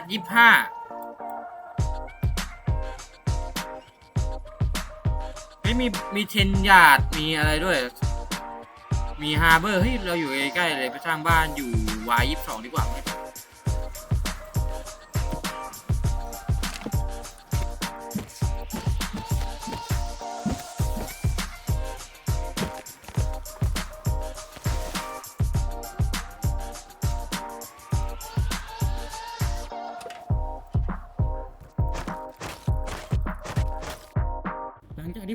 S Z ยี่ห้าเฮ้ยมีมีเทนยาดมีอะไรด้วย มีฮาร์เบอร์เฮ้ยเราอยู่ใกล้ๆเลยไปสร้างบ้านอยู่วายี่สองดีกว่าไหม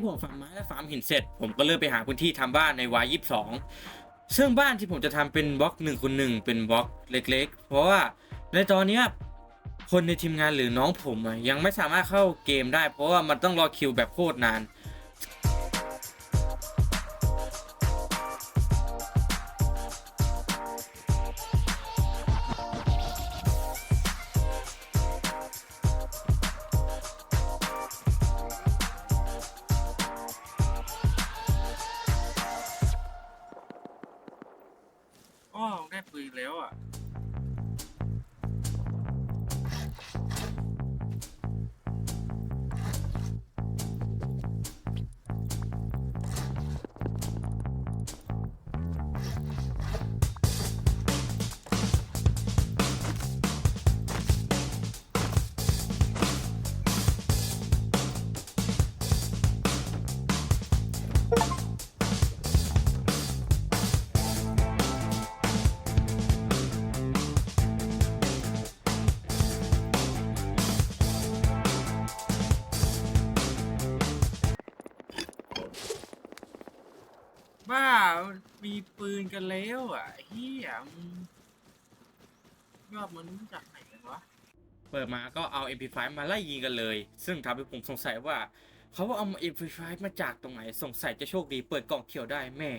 ผมฟาร์มไม้และฟาร์มหินเสร็จ ผมก็เริ่มไปหาพื้นที่ทำบ้านในวายยี่สองซึ่งบ้านที่ผมจะทำเป็นบล็อกหนึ่งคูณหนึ่งเป็นบล็อกเล็ก ๆ เพราะว่าในตอนเนี้ยคนในทีมงานหรือน้องผมยังไม่สามารถเข้าเกมได้ เพราะว่ามันต้องรอคิวแบบโคตรนาน ได้ปืนแล้วอะ กันแล้วอะเฮียมึงยอดมันรู้จากไหนกันวะเปิดมาก็เอา MP5 มาไล่ยิงกันเลย ซึ่งทำให้ผมสงสัยว่าเขาว่าเอา MP5 มาจากตรงไหน สงสัยจะโชคดีเปิดกล่องเขียวได้แม่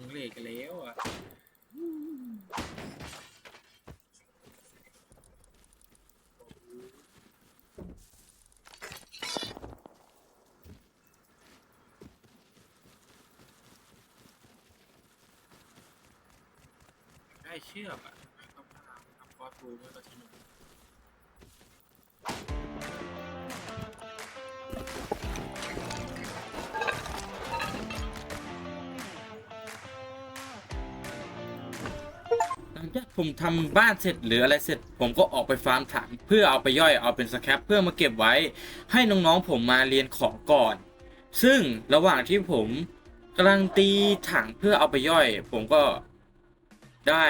มึงเลกกันแล้วอะได้เชือกอะต้องทำทำฟอสฟูไม่ก็ที่หนึ่ง ผมทำบ้านเสร็จหรืออะไรเสร็จ ผมก็ออกไปฟาร์มถังเพื่อเอาไปย่อยเอาเป็นสแครปเพื่อมาเก็บไว้ ให้น้องๆผมมาเรียนของก่อน ซึ่งระหว่างที่ผมกำลังตีถังเพื่อเอาไปย่อย ผมก็ได้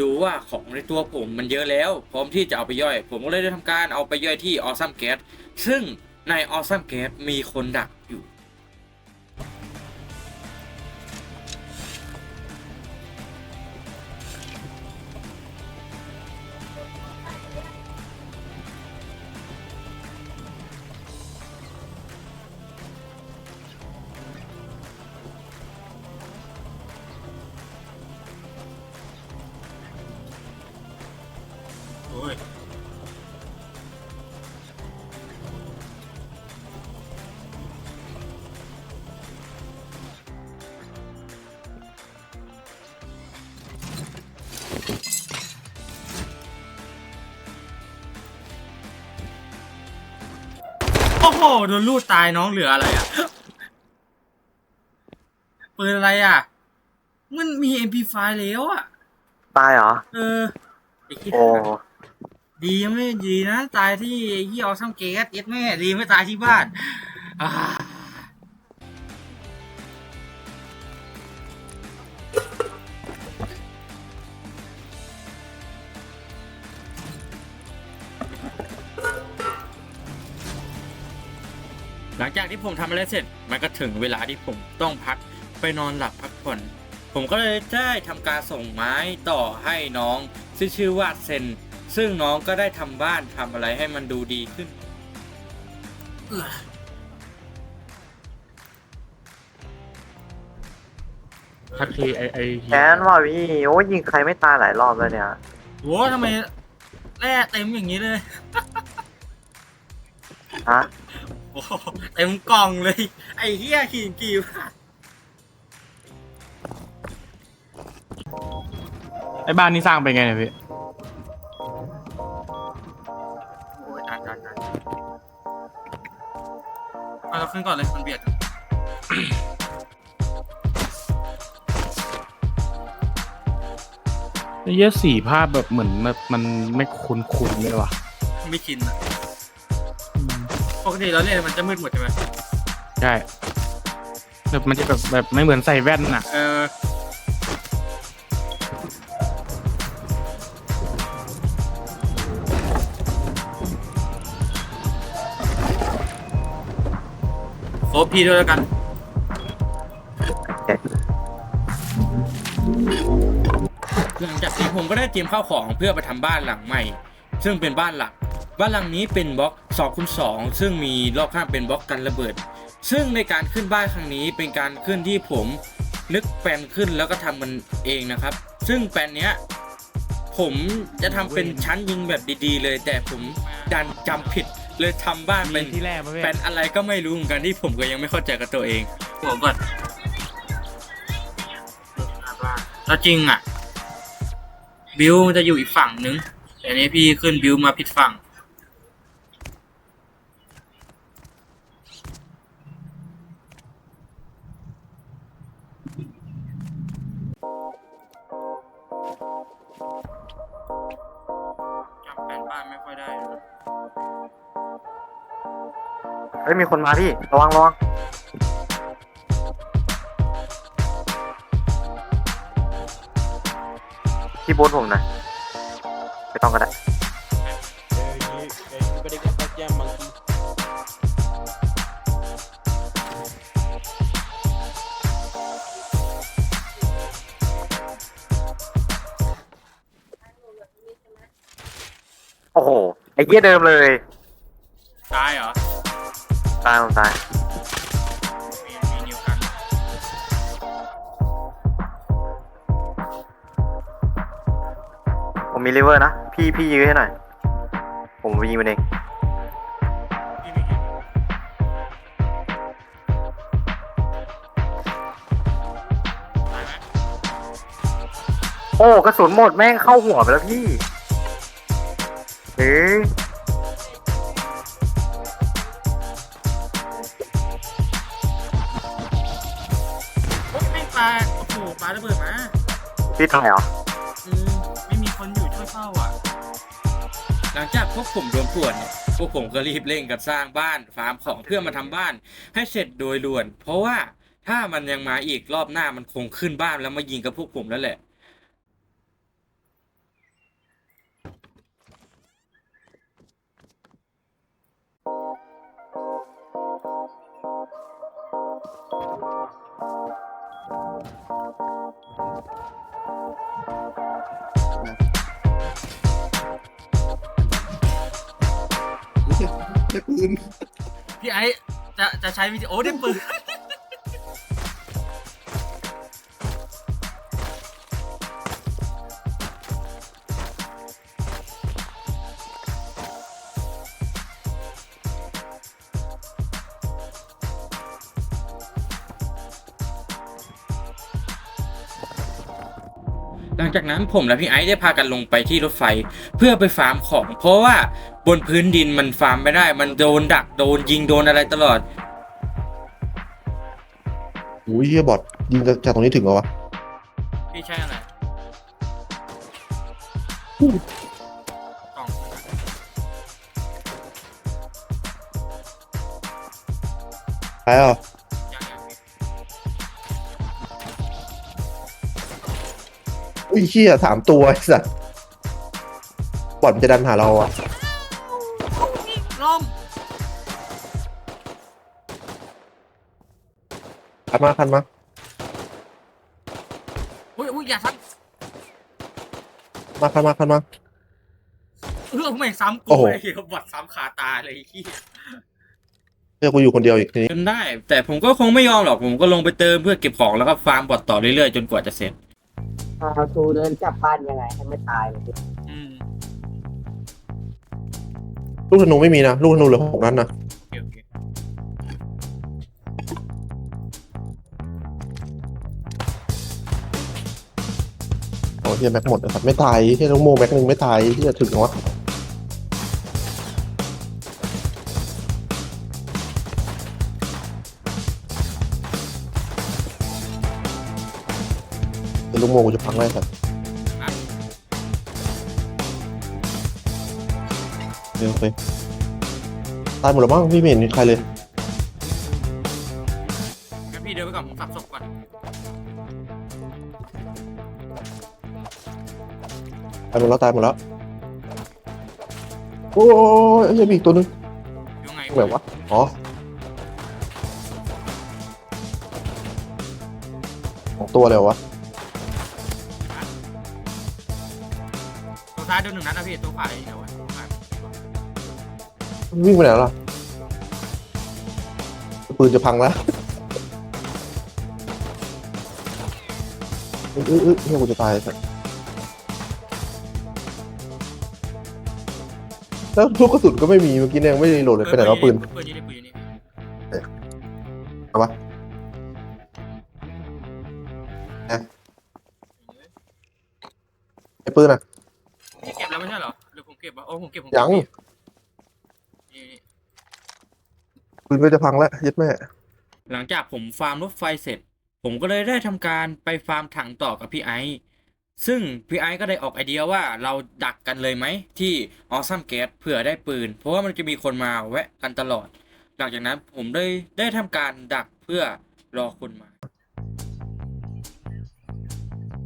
ดูว่าของในตัวผมมันเยอะแล้ว พร้อมที่จะเอาไปย่อย ผมก็เลยได้ทำการเอาไปย่อยที่ออซัมแก๊สซึ่งในออซัมแก๊สมีคนดัก โอ้โหโดนลูดตายน้องเหลืออะไรอะปืนอะไรอะ มันมี MP5 แล้วอะ ตายเหรอ เออไอ้เหี้ยโอ้ดียังไม่ดีนะ ตายที่เยี่ยวซัมเกสเย็ดแม่ดีไม่ตายที่บ้านอ่า หลังจากที่ผมทำอะไรเสร็จ มันก็ถึงเวลาที่ผมต้องพักไปนอนหลับพักผ่อน ผมก็เลยได้ทำการส่งไม้ต่อให้น้องซึ่งชื่อว่าเซนซึ่งน้องก็ได้ทำบ้านทำอะไรให้มันดูดีขึ้นทักทีไอไอเหี้ยแค้นว่ะพี่โอ้ยยิงใครไม่ตายหลายรอบแล้วเนี่ยโหทำไมแร่เต็มอย่างนี้เลย ฮะโอ้โหเต็มกล่องเลย ไอ้เหี้ยขีนกีบไอบ้านนี่สร้างเป็นไงเนี่ยพี่ โอ้ยดันดันดันเอาเราขึ้นก่อนเลยมันเบียดไอ้เหี้ยสีภาพแบบเหมือนแบบมันไม่คุ้นคุ้นๆเลยว่ะไม่ชินอะป กติเราเล่นมันจะมืดหมดใช่ไหมใช่แบบมันจะแบบแบบไม่เหมือนใส่แว่นน่ะ เออโฟพีด้วยแล้วกันหลังจากนี้ผมก็ได้เตรียมข้าวของเพื่อไปทำบ้านหลังใหม่ ซึ่งเป็นบ้านหลัก บ้านหลังนี้เป็นบล็อก2คูณ2ซึ่งมีรอบข้างเป็นบล็อกกันระเบิด ซึ่งในการขึ้นบ้านครั้งนี้เป็นการขึ้นที่ผมนึกแปลนขึ้นแล้วก็ทำมันเองนะครับ ซึ่งแปลนเนี้ยผมจะทำเป็นชั้นยิงแบบดีๆ เลย แต่ผมดันจำผิดเลยทำบ้านเป็นที่แรกมาเว้ยเป็นอะไรก็ไม่รู้เหมือนกันที่ผมก็ยังไม่เข้าใจกับตัวเองหัวก่อนแล้วจริงอะ บิวมันจะอยู่อีกฝั่งนึงแต่อันนี้พี่ขึ้นบิวมาผิดฝั่ง ฮ้ยมีคนมาพี่ ระวังระวังพี่โบ๊ทผมหนะไม่ต้องก็ได้โอ้โห ไอ้เหี้ยเดิมเลยายผมตายมีนิวกันผมมีริเวอร์นะ พี่พี่ยื้อให้หน่อย ผมยิงมันเองพี่ไม่เห็นตายไหมโอ้กระสุนหมดแม่งเข้าหัวไปแล้วพี่เฮ้ย โอ้โหปลาระเบิดมาพี่ตายเหรออืมไม่มีคนอยู่ช่วยเฝ้าอะ หลังจากพวกผมโดนป่วนเนี่ยพวกผมก็รีบเร่งกันสร้างบ้านฟาร์มของเพื่อมาทำบ้าน ให้เสร็จโดยด่วน เพราะว่าถ้ามันยังมาอีกรอบหน้ามันคงขึ้นบ้านแล้วมายิงกับพวกผมแล้วแหละ ปืนพี่ไอ้จะจะใช้วิธีโอ้ได้ปืนหลังจากนั้นผมและพี่ไอซ์ได้พากันลงไปที่รถไฟเพื่อไปฟาร์มของ เพราะว่า บนพื้นดินมันฟาร์มไม่ได้ มันโดนดักโดนยิงโดนอะไรตลอดโอ้ยเฮียบอทยิงจากตรงนี้ถึงเหรอวะพี่ใช่อะไรกล่องตายเหรอยังยังพี่อุ้ยเฮียสามตัวไอ้สัสบอทมันจะดันหาเราอะ คันมาคันมาอุ้ยอุ้ยอย่าทักมาคันมาคันมาเออไม่ซ้ำกูโอ้โห ไอ้เหี้ยบอดซ้ำคาตาเลยไอ้เหี้ยเพื่อกูอยู่คนเดียวอีกทีนี้จนได้ แต่ผมก็คงไม่ยอมหรอกผมก็ลงไปเติมเพื่อเก็บของแล้วก็ฟาร์มบอทต่อเรื่อยๆจนกว่าจะเสร็จเอาทูเดินกลับบ้านยังไงให้ไม่ตายเลยพี่อืมลูกธนูไม่มีนะลูกธนูเหลือหกนัดนะ เฮียแม็กหมดนะครับไม่ตายเฮียน้องโมแม็กหนึ่งไม่ตายเฮียถึงวะเดี๋ยวลูกโมกูจะพังได้ครับเดี๋ยวโอเคตายหมดแล้วมั้งพี่ไม่เห็นมีใครเลยงั้นพี่เดินไปก่อนผมสับศพก่อนายหมดแล้วตายหมดแล้ว โอ้ยเฮียมีอีกตัวหนึงอยู่ไงไหนวะ อ๋อสองตัวเลยวะ ตัวซ้ายโดนหนึ่งนัดนะพี่ตัวขวาอีกแล้ววะตัวขวาวิ่งไปไหนแล้วล่ะ ปืนจะพังแล้วอื้ออื้ออื้อเฮียกูจะตายสัส แล้วลูกกระสุนก็ไม่มีเมื่อกี้เนี่ยยังไม่ได้โหลดเลยไปไหนแล้วปืนปืนอยู่นี่ปืนอยู่นี่เอาปะไอ้ปืนอะพี่เก็บแล้วไม่ใช่เหรอหรือผมเก็บวะโอ้ผมเก็บผมยังนี่นี่ปืนก็จะพังแล้วยึดแม่หลังจากผมฟาร์มรถไฟเสร็จ ผมก็เลยได้ทำการไปฟาร์มถังต่อกับพี่ไอซ์ ซึ่งพี่ไอซ์ก็ได้ออกไอเดียว่าเราดักกันเลยไหมที่ออซัมเกตเผื่อได้ปืน เพราะว่ามันจะมีคนมาแวะกันตลอด หลังจากนั้นผมได้ได้ทำการดักเพื่อรอคนมา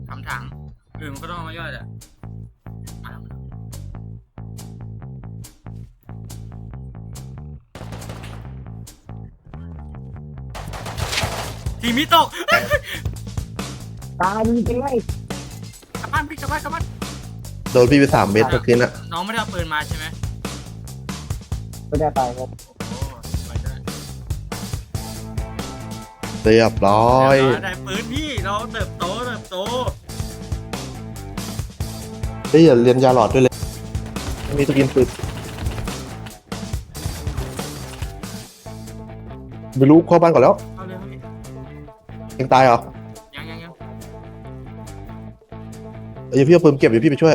ทำถังเออมันก็ต้องเอามาย่อยแหละมาแล้วมาแล้วทีมิโตกตายจริงๆไง กลับบ้านพี่กลับบ้านกลับบ้านโดนพี่ไปสามเมตรเมื่อกี้น่ะน้องไม่ได้เอาปืนมาใช่ไหมไม่ได้ตายครับโอ้ไปได้เรียบร้อยได้ได้ปืนพี่เราเติบโตเติบโตเฮ้ยอย่าเรียนยาหลอดด้วยเลย มีสกินปืนไม่รู้เข้าบ้านก่อนแล้ว เอาเลยพี่ยังตายเหรอ เดี๋ยวพี่เอาปืนเก็บเดี๋ยวพี่ไปช่วย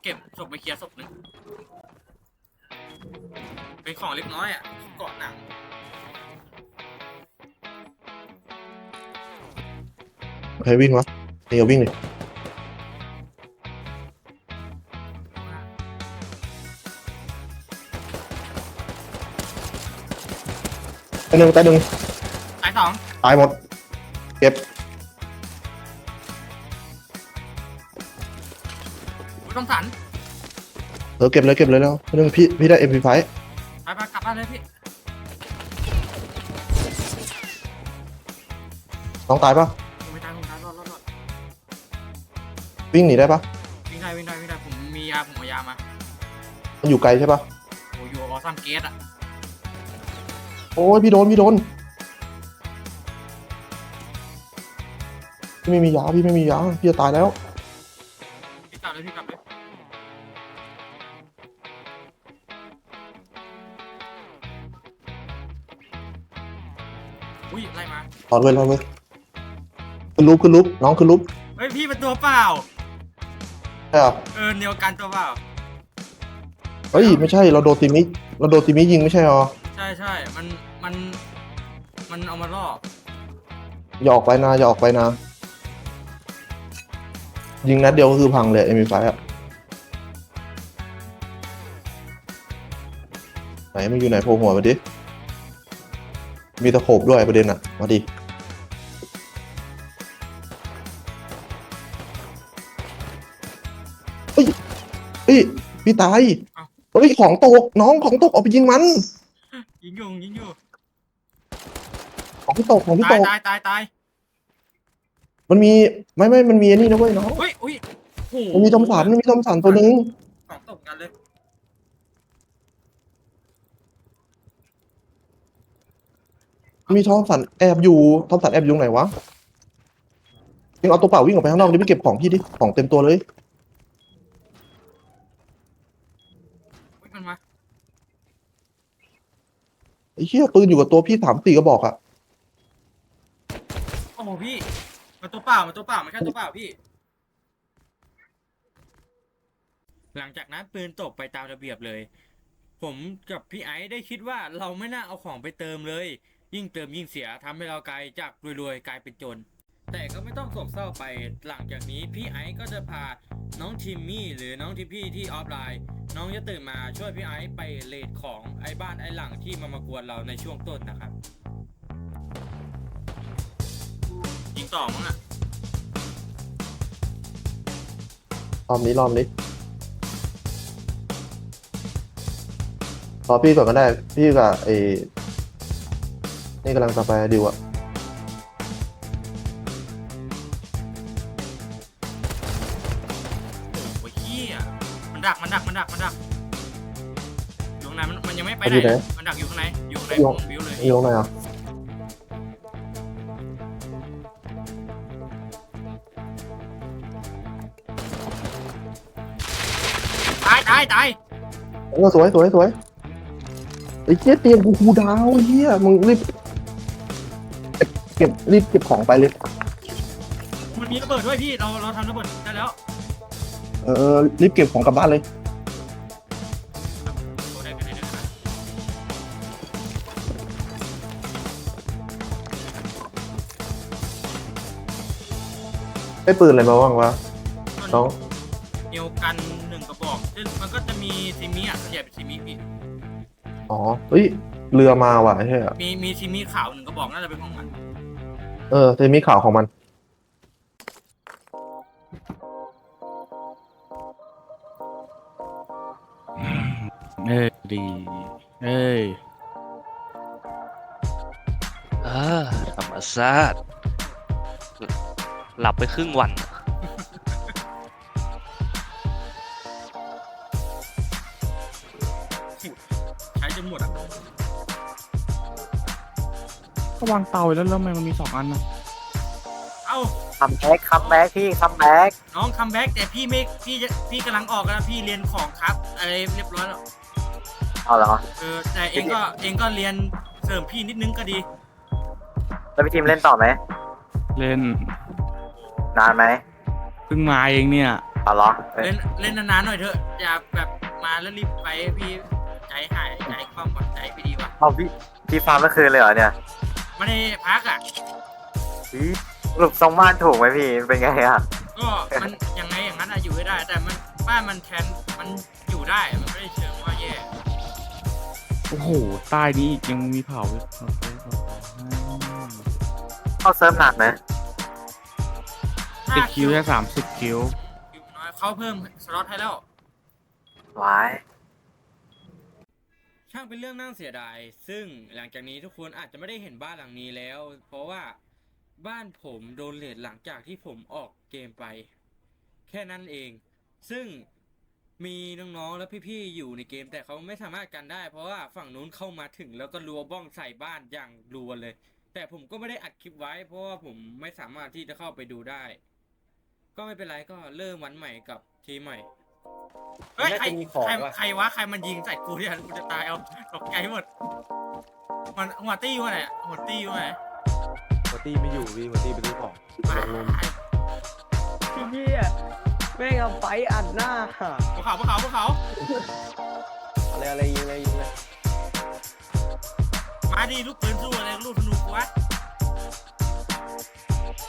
เราเราเก็บศพไปเคลียร์ศพหนึงเป็นของเล็กน้อยอะเกาะหนังใครวิ่งวะนี่เอาวิ่งเลยตายหนึ่งตายหนึ่งตายสองตายหมด เก็บ เออเก็บเลยเก็บเลยแล้วเรื่องพี่พี่ได้ MP5 ไปไปกลับบ้านเลยพี่น้องตายปะผมไม่ตายผมตายรอดรอดรอดวิ่งหนีได้ปะวิ่งได้วิ่งได้วิ่งได้ผมมียาผมเอายามามันอยู่ไกลใช่ปะโอ้ยอยู่ออซัมเกตอะโอ้ยพี่โดนพี่โดนพี่ไม่มียาพี่ไม่มียาพี่จะตายแล้วพี่กลับเลยพี่กลับ รอดเลยรอดเลยขึ้นลุกขึ้นลุกน้องขึ้นลุกเฮ้ยพี่เป็นตัวเปล่า ใช่เหรอเออเดียวกันตัวเปล่า เฮ้ยไม่ใช่เราโดนติมิเราโดนติมิยิงไม่ใช่หรอใช่ใช่มันมันมันเอามาล่ออย่าออกไปนะอย่าออกไปนะ ยิงนัดเดียวก็คือพังเลยเอ็มไฟอะไหนมันอยู่ไหนโผล่หัวมาดิมีตะโขบด้วยประเด็นอะมาดิ พี่ตายเฮ้ยของตกน้องของตกออกไปยิงมันยิงอยู่ยิงอยู่ของที่ตกของที่ตาตยกตายตายตายมันมีไม่ไม่มันมีอันนี้นะเว้ยน้องเฮ้ยอุ้ยโอ้โหมันมีทอมสันมันมีทอมสันตัวนึงสองตบกันเลยมีทอมสันแอบอยู่ทอมสันแอบอยู่ตรงไหนวะยังเอาตัวเปล่าวิ่งออกไปข้างนอกดิไปเก็บของพี่ดิของเต็มตัวเลย อุ้ยมันมา ไอ้เชี่ยปืนอยู่กับตัวพี่สามสี่กระบอกอะโอ้โหพี่ มันตัวเปล่า มันตัวเปล่า มันแค่ตัวเปล่าพี่ หลังจากนั้นปืนตกไปตามระเบียบเลย ผมกับพี่ไอซ์ได้คิดว่าเราไม่น่าเอาของไปเติมเลย ยิ่งเติมยิ่งเสียทำให้เรากลายจากรวยๆกลายเป็นจน แต่ก็ไม่ต้องโศกเศร้าไปหลังจากนี้พี่ไอซ์ก็จะพาน้องทิมมี่หรือน้องทิพี่ที่ออฟไลน์ น้องจะตื่นมาช่วยพี่ไอซ์ไปเลดของไอ้บ้านไอ้หลังที่มามากวนเราในช่วงต้นนะครับยิงต่อมั้งอะรอบนี้รอบนี้รอพี่ก่อนก็ได้ พี่กับไอ้นี่กำลังจะไปดิวอะ ไม่ไปไหน มันดักอยู่ข้างใน อยู่ข้างในวงวิวเลยอยู่ตรงไหนอะตายตายตายเออสวยสวยสวยไอ้เหี้ยเตียงกูคูลดาวน์ไอ้เหี้ยมึงรีบเก็บรีบเก็บของไปเลย มันมีระเบิดด้วยพี่ เราเราทำระเบิดได้แล้ว เออรีบเก็บของกลับบ้านเลย ได้ปืนอะไรมาบ้างวะส่วนน้องเอวกันหนึ่งกระบอกซึ่งมันก็จะมีซิมิอะส่วนใหญ่เป็นซิมิพี่อ๋อเฮ้ยเรือมาว่ะไอ้เหี้ยมีมีซิมิขาวหนึ่งกระบอกน่าจะเป็นของมัน เออแต่มีข่าวของมัน เอ้ยดี เอ้ยเออธรรมชาติ หลับไปครึ่งวัน ใช้จนหมดอะก็วางเตาไว้แล้วแล้วทำไมมันมีสองอันนะเอ้า คัมแบ็กคัมแบ็กพี่คัมแบ็กน้องคัมแบ็กแต่พี่ไม่พี่จะพี่กำลังออกแล้วพี่เรียนของครับอะไรเรียบร้อยแล้วเอาเหรอเออแต่เองก็เองก็เรียนเสริมพี่นิดนึงก็ดี แล้วพี่ทีมเล่นต่อไหมเล่น นานไหมเพิ่งมาเองเนี่ย เอาเหรอเอ้ยเล่นเล่นนานๆหน่อยเถอะ อย่าแบบมาแล้วรีบไปพี่ใจหายใจความหวังใจไปดีวะเอาพี่พี่ฟาร์มเมื่อคืนเลยเหรอเนี่ยไม่ได้พักอะ พี่สรุปทรงบ้านถูกไหมพี่เป็นไงอะก็มันยังไงอย่างนั้นอะอยู่ไม่ได้ แต่มันบ้านมันแทนมันอยู่ได้มันไม่ได้เชิงว่าแย่โอ้โห ใต้นี้อีกยังมีเผาอีกเข้าเซิร์ฟหนักไหม ติดคิวแค่สามสิบคิวคิวน้อยเขาเพิ่มสล็อตให้แล้ววายช่างเป็นเรื่องน่าเสียดาย ซึ่งหลังจากนี้ทุกคนอาจจะไม่ได้เห็นบ้านหลังนี้แล้ว เพราะว่าบ้านผมโดนเลทหลังจากที่ผมออกเกมไป แค่นั้นเอง ซึ่งมีน้องๆและพี่ๆอยู่ในเกมแต่เขาไม่สามารถกันได้ เพราะว่าฝั่งนู้นเข้ามาถึงแล้วก็รัวบ้องใส่บ้านอย่างรัวเลย แต่ผมก็ไม่ได้อัดคลิปไว้ เพราะว่าผมไม่สามารถที่จะเข้าไปดูได้ ก็ไม่เป็นไรก็เริ่มวันใหม่กับทีมใหม่เฮ้ยใครใครใครวะใครมันยิงใส่กูเนี่ยกูจะตายเอาตกใจหมด มันหัวตี้วะไหนอะหัวตี้วะไหนหัวตี้ไม่อยู่พี่หัวตี้ไปซื้อของมาลงพี่พี่อะแม่งเอาไฟอัดหน้าพวกเขาพวกเขาพวกเขาอะไรอะไรยิงเลยยิงเลยมาดิลูกปืนสู้อะไรลูกธนูกูวะ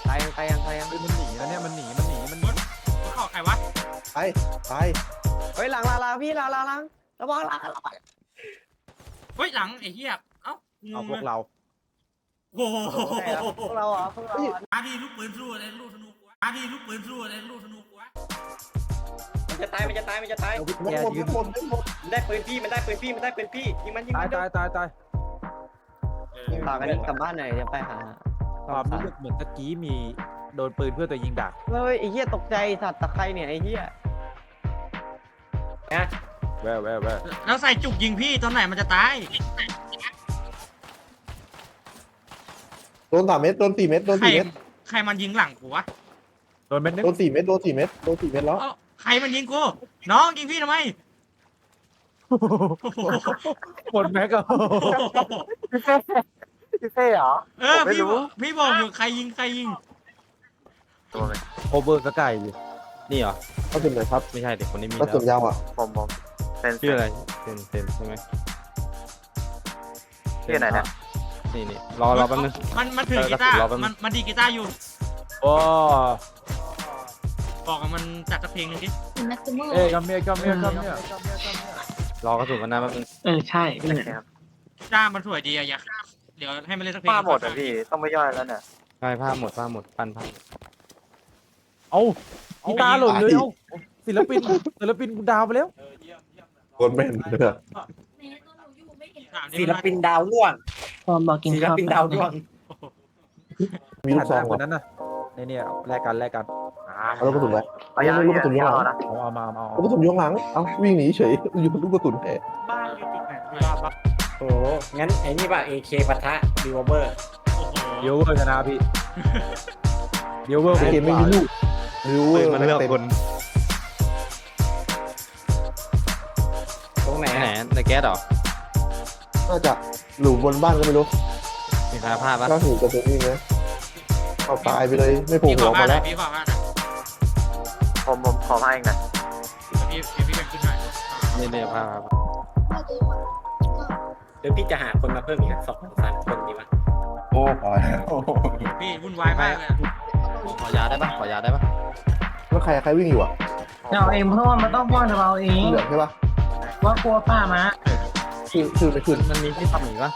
ตายยังตายยังตายยังมันหนีแล้วเนี่ยมันหนีมันหนีมันหนีพวกเขาใครวะไปไปเฮ้ยหลังหลังหลังพี่หลังหลังหลังระวังหลังระวังเฮ้ยหลังไอ้เหี้ยเอ้างเอางพวกเลยเราโอ้โหใช่เหรอพวกเราเหรอพวกเราเหรอมาดิลูกปืนสู้อะไรลูกธนูกูวะมาดิลูกปืนสู้อะไรลูกธนูกูวะมันจะตายมันจะตายมันจะตาย เอาพี่ไม่แกหมดยืไม่นหมดไม่หมดมันได้ปืนพี่มันได้ปืนพี่มันได้ปืนพี่ยิงมันยิงตามัยนตายตายตายตากันกลับบ้านหน่อยเดี๋ยวไปหา ความรู้สึกเหมือนตะกี้มีโดนปืนเพื่อนตัวยิงดักเฮ้ยไอ้เหี้ยตกใจสัตว์ตะไคร่เนี่ยไอ้เหี้ยแววแววแววแล้วใส่จุกยิงพี่ตอนไหนมันจะตาย โดนสามเมตรโดนสี่เมตรโดนใครสี่เมตรใครมันยิงหลังกูวะโดนเม็ดนึงโดนสี่เมตรโดนสี่เมตรโดนสี่เมตรแล้วเอ้าใครมันยิงกู น้องยิงพี่ทำไมหมดแม็กก็พี่เฟ่ พี่เฟ่เหรอเออผมไม่พี่รู้บอกพี่บอกอยู่ใครยิงใครยิง ตัวเลยโอเวอร์สกายอยู่นี่เหรอ ก็เป็นเลยครับไม่ใช่เด็กคนนี้มีก็แล้ส่ววนยาวอะผมผมเป็นชื่ออะไรเซนเซนใช่ไหมชื่อไหนเนี่ยนี่นี่รอรอแป๊บนึง มันมันถือเออกีตาร์รอแป๊บนึง มันมันดีดกีตาร์อยู่ โอ้บอกกับมันจัดสักเพลงหนึงดิเอ้ยกัมเมียกัมเมียกัมเมียรอกระสุนกันนะแป๊บนึงเออใช่โอเคครับกีตาร์มันสวยดีอะอยาก เดี๋ยวให้มันเล่นสักเพลงป้าหมดอะพี่ต้องไม่ย่อยแล้วเนี่ยใช่ผ้าหมดผ้าหมดปั้นผ้าเอากีตาร์หล่นเลยเอาศิลปินศิลปินกูดาวไปแล้วโดนแม่นเลยอะถามดิศิลปินดาวร่วงพอบอกกินศิลข้าวปินดาวร่วงมีลูกซองคเหรอนนั้นน่ะนี่เนี่ยแลกกันแลกกันเอาลูกกระสุนไว้เอายังเอาลูกกระสุนเดี๋ยาวเอานะนะเอาเอามาเอาลูกกระสุนย่องหลังเอ้าวิ่งหนีเฉยอยู่บนลูกกระสุนแหมบ้านอยู่จุดไหน โอ้งั้นไอ้นี่ป่ะ AK ปะทะรีวอลเวอร์โอ้โหเดียวเวอร์ชนะพี่เดียวเวอร์ไอเกมไม่มีลูกริวเวอเฮ้ยร์มันเลือกเต็มคนตรงไหนไหนอะในแก๊สเหรอน่าจะหลุมบนบ้านก็ไม่รู้มีใครผ้าปะถ้าถูกกระสุนนี่นะเอาตายไปเลยไม่โผล่พี่ขหัอวออกบ้ามานหน่แล้อยวพี่ขอบ้านหน่อยผมผมขอมาเองนะเดี๋ยวพี่เดี๋ยวพี่เป็นขึ้นหน่อย นี่เนี่ยผ้าผ้า หรือพี่จะหาคนมาเพิ่มอีกสองสามคนดีวะโอ้พอแล้วพี่วุ่นวายมากเลยอะขอยาได้ปะขอยาได้ปะแล้วใครใครวิ่งอยู่อะเราเองเพราะว่ามันต้องป้อนเราเอง เหลืองใช่ปะว่ากลัวป้ามาชื่อชื่อไม่ขึ้นมันมีที่ทำอีกปะ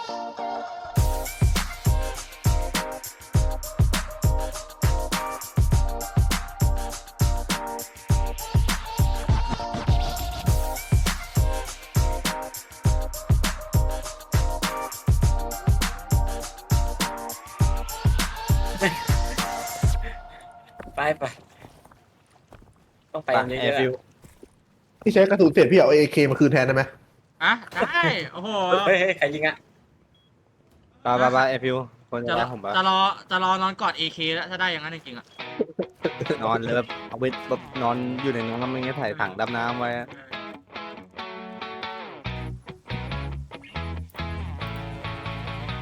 ที่ใช้กระสุนเสร็จพี่เอาเอเคมาคืนแทนได้ไหมอะได้โอ้โหๆเฮ้ยเฮ้ยใครยิงอะไปไปไปแอร์ฟิวคนจะจะรอรับผมปะจะรอจะรอนอนกอด AK แล้วถ้าได้อย่างนั้นจริงๆอะนอนเลยแบบเอาไปแบบนอนอยู่ในน้ำมันเงี้ยถ่ายถังดำน้ำไว้อะ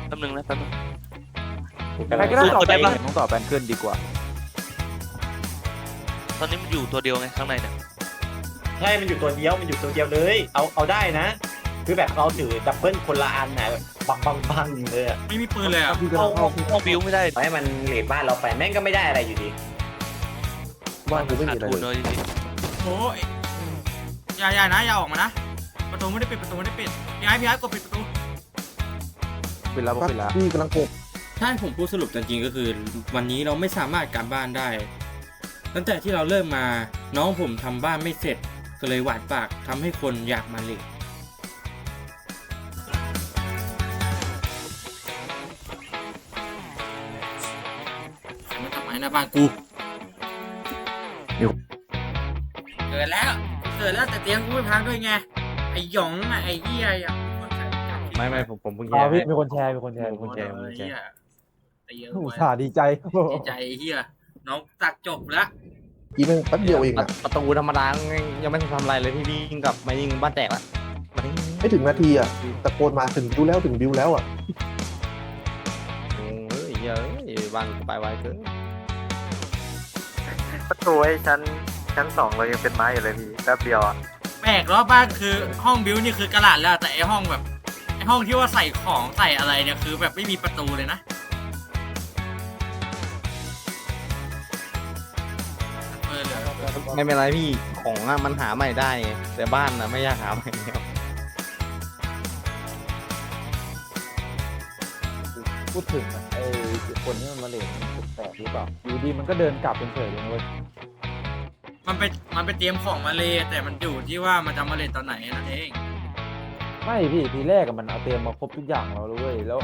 แป๊บนึงนะแป๊บนึง ใครก็ได้สู้ต่อคนไปได้ปะต้องต่อแบนขึ้นดีกว่า ตอนนี้มันอยู่ตัวเดียวไงข้างในเนี่ยใช่มันอยู่ตัวเดียวมันอยู่ตัวเดียวเลย เอาเอาได้นะ คือแบบเราถือดับเบิลคนละอันน่ะแบบบังบังบังเลยอะไม่มีปืนเลยอะพี่ก็เข้าต้องเข้าเข้าเข้าบิวไม่ได้ให้มันเลดบ้านเราไปแม่งก็ไม่ได้อะไรอยู่ดี บ้านกูไม่ขามีดอะไรทุนเลเลยยจริงโอ้ยอย่าอย่านะอย่าออกมานะ ประตูไม่ได้ปิดประตูไม่ได้ปิดพี่ไอ้พี่ไอ้กดปิดประตู ปิดแล้วปิดแล้ว พี่กำลังกดใช่ผมพูดสรุปจริงๆก็คือ วันนี้เราไม่สามารถกลับบ้านได้ ตั้งแต่ที่เราเริ่มมาน้องผมทำบ้านไม่เสร็จ ก็เลยหวาดปากทำให้คนอยากมาเลยมาทำไมหน้าบ้านกูเกิดแล้วเกิดแล้วแต่เตียงกูไม่พังด้วยไง ไอ้หยองอะไอ้เหี้ยอะไม่ไม่ผมผมเพิ่งอ๋อแย่พี่ให้มีคนแชร์มีคนแชร์มีผคนมแชร์ผมแชร์ตีเยอะอุตส่าห์ดีใจ ดีใจเฮียน้องตักจบแล้ว อีกนึงแป๊บเดียวเองอะประตูธรรมดายังไม่ทันทำอะไรเลยพี่วิ่งกลับมายิงบ้านแตกละมาดิไม่ถึงนาทีอะตะโกนมาถึงบิวแล้วถึงบิวแล้วอะโอ้ยเยอะบ้านไปไวเกินประตูให้ฉันชั้นสองเรายังเป็นไม้อยู่เลยพี่แป๊บเดียวอะแปลกแล้วบ้านคือห้องบิวนี่คือกระดาษแล้วแต่ไอห้องแบบไอห้องที่ว่าใส่ของใส่อะไรเนี่ยคือแบบไม่มีประตูเลยนะ ไม่เป็นไรพี่ของอะมันหาใหม่ได้ไงแต่บ้านนะไม่อยากหาใหม่ครับพูดถึงอะไอ้คนที่มันมาเลนมันแปลกหรือเปล่าอยู่ดีมันก็เดินกลับเป็นเฉยเลยเว้ยมันไปมันไปเตรียมของมาเลยแต่มันอยู่ที่ว่ามันจะมาเลยตอนไหนนั่นเอง ไม่พี่ทีแรกอะมันเอาเตรียมมาครบทุกอย่างแล้วเว้ยแล้ว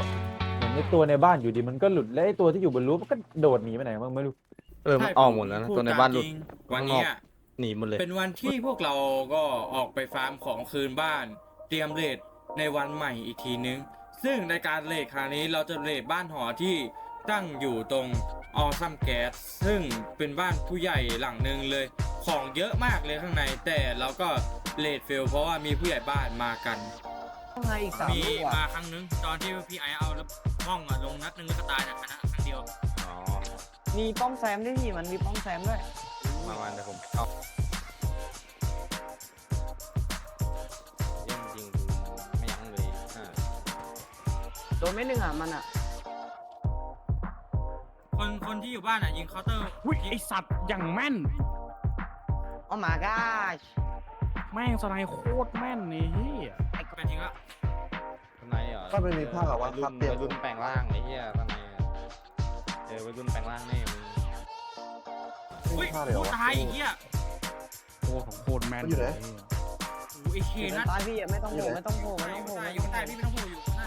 เหมือนในตัวในบ้านอยู่ดีมันก็หลุดแล้วไอ้ตัวที่อยู่บนรูปมันก็โดดหนีไปไหนมันไม่รู้ เออมันออกหมดแล้วนะตัวในบ้านหลุดจริงวันเนี้ยหนีหมดเลย เป็นวันที่พวกเราก็ออกไปฟาร์มของคืนบ้าน เตรียมเลทในวันใหม่อีกทีนึง ซึ่งในการเลทคราวนี้เราจะเลทบ้านหอที่ตั้งอยู่ตรงออซัมแก๊สซึ่งเป็นบ้านผู้ใหญ่หลังหนึ่งเลย ของเยอะมากเลยข้างใน แต่เราก็เลทเฟลเพราะว่ามีผู้ใหญ่บ้านมากันไงอีกสามมีลูกมาอะครั้งนึงตอนที่พี่ไอเอาแล้วห้องอะลงนัดนึงแล้วก็ตายนะคณะครั้งเดียวอ๋อ มีป้อมแซมด้วยพี่มันมีป้อมแซมด้วย มาวันเดี๋ยวผมเอาเรื่องจริงๆไม่ยั้งเลยอ่าโดนไม่หนึ่งอะมันอะ คนคนที่อยู่บ้านอะยิงเคาน์เตอร์อุ้ยไอสัตว์อย่างแม่นโอ้ my god แม่งสไนโคตรแม่นนี่เฮียไอ้แปลทิ้งละสไนเหรอถ้าไม่มีผ้าหรอวะรุ่พับนเตียงวัยรุ่นแปลงร่างไอ้เหี้ยสไนอะ เออวัยรุ่นแปลงร่างแน่มึงอุ้ยผ้าเลยเหรอวะ ตายไอ้เหี้ยโอ้ของโคตรแม่นอยู่ไหนเลยโอ้โหไอ้เคอยู่นัข้างใต้พี่อะไม่ต้องโผล่ไม่ต้องโผล่ไม่ต้องโผล่อยู่ข้างใต้พี่ไม่ต้องโผล่อยู่ข้างใต้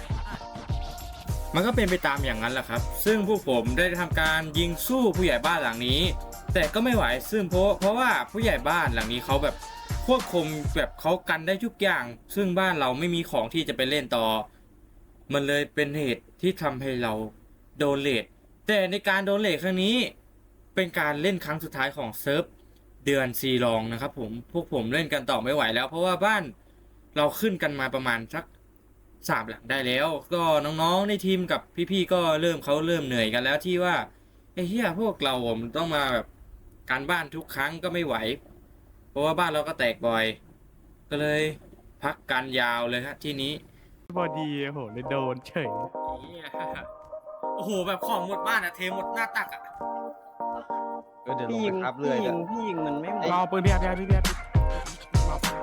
มันก็เป็นไปตามอย่างนั้นแหละครับ ซึ่งพวกผมได้ทำการยิงสู้ผู้ใหญ่บ้านหลังนี้ แต่ก็ไม่ไหวซึ่งเพราะเพราะว่าผู้ใหญ่บ้านหลังนี้เขาแบบควบคุมแบบเขากันได้ทุกอย่าง ซึ่งบ้านเราไม่มีของที่จะไปเล่นต่อ มันเลยเป็นเหตุที่ทำให้เราโดนเลท แต่ในการโดนเลทครั้งนี้ เป็นการเล่นครั้งสุดท้ายของเซิร์ฟเดือนซีลองนะครับผมพวกผมเล่นกันต่อไม่ไหวแล้ว เพราะว่าบ้านเราขึ้นกันมาประมาณสักสามหลังได้แล้ว ก็น้องๆในทีมกับพี่ๆก็เริ่มเขาเริ่มเหนื่อยกันแล้วที่ว่าไอ้เหี้ยพวกเราผมต้องมาแบบการบ้านทุกครั้งก็ไม่ไหว เพราะว่าบ้านเราก็แตกบ่อย ก็เลยพักการยาวเลยฮะที่นี้พอดีโหเลยโดนเฉยเหี้ย โอ้โหแบบของหมดบ้านอะเทหมดหน้าตักอะก็เดี๋ยวลงพี่ยิไปงทับเรื่อยพี่ยิเนี่ย งพี่ยิงมันไม่หมด รอปืนพี่แอาร์พี่แอาร์พี่อร์อปื